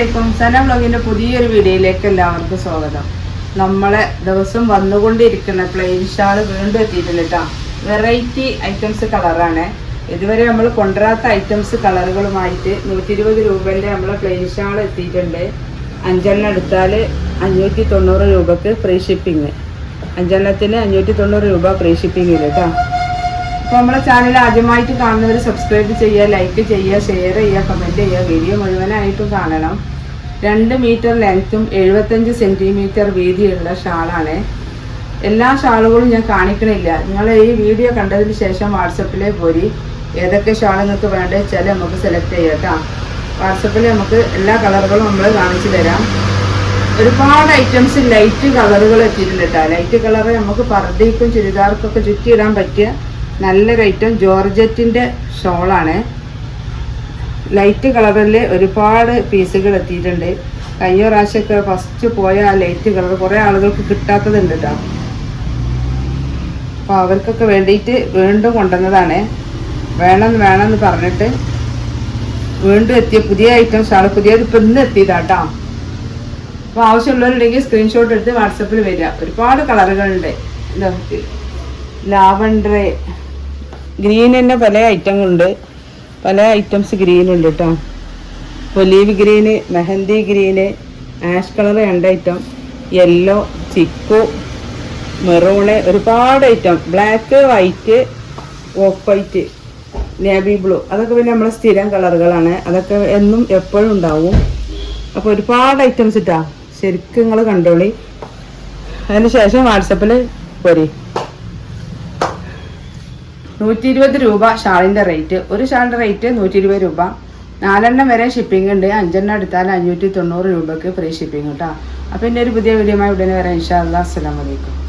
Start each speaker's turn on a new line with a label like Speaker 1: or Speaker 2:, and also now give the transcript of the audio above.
Speaker 1: അലൈക്കും സന വ്ളോഗിന്റെ പുതിയൊരു വീഡിയോയിലേക്ക് എല്ലാവർക്കും സ്വാഗതം. നമ്മളെ ദിവസം വന്നുകൊണ്ടിരിക്കുന്ന പ്ലെയിൻ ഷാൾ വീണ്ടും എത്തിയിട്ടുണ്ട് കേട്ടോ വെറൈറ്റി ഐറ്റംസ് കളറാണ്. ഇതുവരെ നമ്മൾ കൊണ്ടുവരാത്ത ഐറ്റംസ് കളറുകളുമായിട്ട് നൂറ്റി ഇരുപത് രൂപേന്റെ നമ്മളെ പ്ലെയിൻ ഷാൾ എത്തിയിട്ടുണ്ട്. അഞ്ചെണ്ണം എടുത്താൽ അഞ്ഞൂറ്റി തൊണ്ണൂറ് രൂപക്ക് ഫ്രീ ഷിപ്പിംഗ് അഞ്ചെണ്ണത്തിന് അഞ്ഞൂറ്റി തൊണ്ണൂറ് രൂപ ഫ്രീ ഷിപ്പിംഗ് കേട്ടോ അപ്പോൾ നമ്മളെ ചാനൽ ആദ്യമായിട്ട് കാണുന്നവർ സബ്സ്ക്രൈബ് ചെയ്യുക ലൈക്ക് ചെയ്യുക ഷെയർ ചെയ്യുക കമന്റ് ചെയ്യുക. വീഡിയോ മുഴുവനായിട്ടും കാണണം. രണ്ട് മീറ്റർ ലെങ്ത്തും എഴുപത്തഞ്ച് സെന്റിമീറ്റർ വീതിയുള്ള ഷാളാണ്. എല്ലാ ഷാളുകളും ഞാൻ കാണിക്കണില്ല. നിങ്ങൾ ഈ വീഡിയോ കണ്ടതിന് ശേഷം വാട്സപ്പിലേ പോരി. ഏതൊക്കെ ഷാൾ നിങ്ങൾക്ക് വേണ്ടത് വെച്ചാൽ നമുക്ക് സെലക്ട് ചെയ്യാം കേട്ടോ. വാട്സപ്പിൽ നമുക്ക് എല്ലാ കളറുകളും നമ്മൾ കാണിച്ചു തരാം. ഒരുപാട് ഐറ്റംസ് ലൈറ്റ് കളറുകൾ എത്തിയിട്ടുണ്ട് കേട്ടോ. ലൈറ്റ് കളർ നമുക്ക് പർദ്ദയ്ക്കും ചുരിദാർക്കൊക്കെ ചുറ്റിയിടാൻ പറ്റിയ നല്ലൊരു ഐറ്റം ജോർജറ്റിന്റെ ഷോളാണ്. ലൈറ്റ് കളറിൽ ഒരുപാട് പീസുകൾ എത്തിയിട്ടുണ്ട്. കഴിഞ്ഞ പ്രാവശ്യമൊക്കെ ഫസ്റ്റ് പോയ ആ ലൈറ്റ് കളർ കുറേ ആളുകൾക്ക് കിട്ടാത്തതുണ്ട് കേട്ടോ അപ്പോൾ അവർക്കൊക്കെ വേണ്ടിയിട്ട് വീണ്ടും കൊണ്ടുവന്നതാണ്. വേണം വേണമെന്ന് പറഞ്ഞിട്ട് വീണ്ടും എത്തിയ പുതിയ ഐറ്റംസ് ആണ്. പുതിയത് ഇപ്പം ഇന്ന് എത്തിയതാട്ടോ അപ്പോൾ ആവശ്യമുള്ളവരുണ്ടെങ്കിൽ സ്ക്രീൻഷോട്ട് എടുത്ത് വാട്സപ്പിൽ വരിക. ഒരുപാട് കളറുകളുണ്ട് ലാവണ്ടർ ഗ്രീൻ തന്നെ പല ഐറ്റങ്ങളുണ്ട് പല ഐറ്റംസ് ഗ്രീൻ ഉണ്ട് കേട്ടോ olive green mehndi green ash colour രണ്ട് ഐറ്റം യെല്ലോ ചിക്കു മെറൂണ് ഒരുപാട് item black white off white navy blue അതൊക്കെ പിന്നെ നമ്മളെ സ്ഥിരം കളറുകളാണ് അതൊക്കെ എന്നും എപ്പോഴും ഉണ്ടാവും. അപ്പോൾ ഒരുപാട് ഐറ്റംസ് ഇട്ടാ ശരിക്കും നിങ്ങൾ കണ്ടോളി. അതിന് ശേഷം വാട്സപ്പിൽ പോരി. നൂറ്റി ഇരുപത് രൂപ ഷാളിന്റെ റേറ്റ് ഒരു ഷാളിന്റെ റേറ്റ് നൂറ്റി ഇരുപത് രൂപ. നാലെണ്ണം വരെ ഷിപ്പിംഗ് ഉണ്ട്. അഞ്ചെണ്ണം എടുത്താൽ അഞ്ഞൂറ്റി തൊണ്ണൂറ് രൂപയ്ക്ക് ഫ്രീ ഷിപ്പിംഗ് കേട്ടോ അപ്പോൾ എന്റെ ഒരു പുതിയ വീഡിയോ ഉടനെ വരാം. ഇൻഷാ അല്ലാ അസ്സലാമലൈക്കും